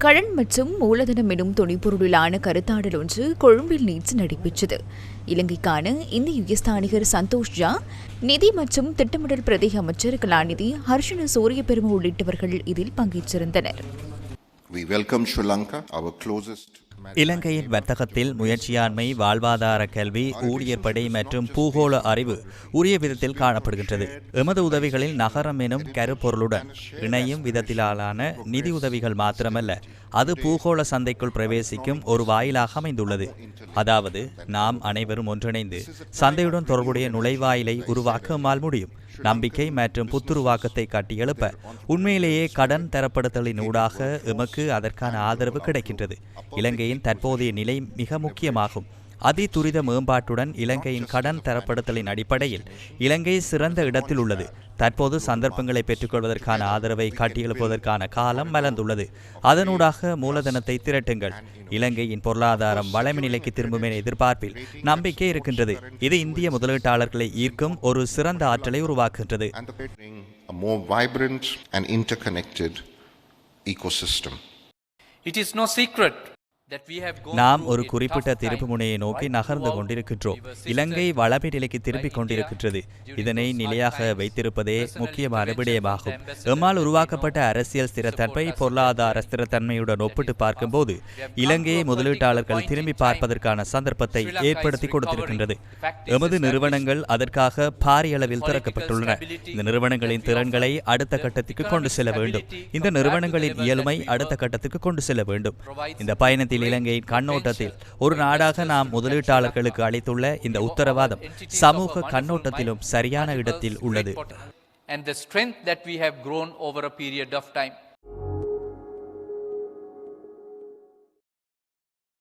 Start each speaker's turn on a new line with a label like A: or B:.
A: கடன் மற்றும் மூலதனம் எனும் துணைப்பொருளிலான கருத்தாடல் ஒன்று கொழும்பில் நேற்று நடைபெற்றது இலங்கைக்கான இந்திய உயர்ஸ்தானிகர் சந்தோஷ் ஜா நிதி மற்றும் திட்டமிடல் பிரதேச அமைச்சர் கலாநிதி ஹர்ஷன சூரியபெரும உள்ளிட்டவர்கள் இதில் பங்கேற்றிருந்தனர்
B: We welcome Sri Lanka, our closest.
C: இலங்கையின் வர்த்தகத்தில் முயற்சியாண்மை வாழ்வாதார கல்வி ஊழியர் படை மற்றும் பூகோள அறிவு உரிய விதத்தில் காணப்படுகின்றது. எமது உதவிகளில் நகரம் எனும் கருப்பொருளுடன் இணையும் விதத்திலான நிதி உதவிகள் மாத்திரமல்ல அது பூகோள சந்தைக்குள் பிரவேசிக்கும் ஒரு வாயிலாக அமைந்துள்ளது. அதாவது நாம் அனைவரும் ஒன்றிணைந்து சந்தையுடன் தொடர்புடைய நுழைவாயிலை உருவாக்க முடியும்? நம்பிக்கை மற்றும் புத்துருவாக்கத்தை கட்டியெழுப்ப உண்மையிலேயே கடன் தரப்படுத்தலின் ஊடாக எமக்கு அதற்கான ஆதரவு கிடைக்கின்றது. இலங்கையின் தற்போதைய நிலை மிக முக்கியமாகும். அதி துரித மேம்பாட்டுடன் இலங்கையின் கடன் தரப்படுத்தலின் அடிப்படையில் இலங்கை சிறந்த இடத்தில் உள்ளது. தற்போது சந்தர்ப்பங்களை பெற்றுக்கொள்வதற்கான ஆதரவை காட்டியெழுப்பதற்கான காலம் மலர்ந்துள்ளது. அதனூடாக மூலதனத்தை திரட்டுங்கள். இலங்கையின் பொருளாதாரம் வளமை நிலைக்கு திரும்பும் என எதிர்பார்ப்பில் நம்பிக்கை இருக்கின்றது. இது இந்திய முதலீட்டாளர்களை ஈர்க்கும் ஒரு சிறந்த ஆற்றலை உருவாக்குகின்றது.
B: Anticipating a more vibrant and interconnected ecosystem.
D: It is no secret
C: நாம் ஒரு குறிப்பிட்ட திருப்பு முனையை நோக்கி நகர்ந்து கொண்டிருக்கின்றோம் இலங்கை வளமை நிலைக்கு திரும்பிக் கொண்டிருக்கின்றது இதனை நிலையாக வைத்திருப்பதே முக்கியமான விடயமாகும் எம்மால் உருவாக்கப்பட்ட அரசியல் ஸ்திரத்தன்மை பொருளாதார ஸ்திரத்தன்மையுடன் ஒப்பிட்டு பார்க்கும்போது இலங்கையை முதலீட்டாளர்கள் திரும்பி பார்ப்பதற்கான சந்தர்ப்பத்தை ஏற்படுத்தி. கொடுத்திருக்கின்றது எமது நிறுவனங்கள் அதற்காக பாரிய அளவில் திறக்கப்பட்டுள்ளன இந்த நிறுவனங்களின் திறன்களை அடுத்த கட்டத்துக்கு கொண்டு செல்ல வேண்டும் இந்த நிறுவனங்களின் இயலுமை அடுத்த கட்டத்துக்கு கொண்டு செல்ல வேண்டும் இந்த பயணத்தில்
D: great
C: இலங்கையின் கண்ணோட்டத்தில் ஒரு நாடாக நாம் முதலீட்டாளர்களுக்கு அளித்துள்ள இந்த உத்தரவாதம் சமூக கண்ணோட்டத்திலும் சரியான இடத்தில் உள்ளது
D: And the strength that we have grown over a period of time.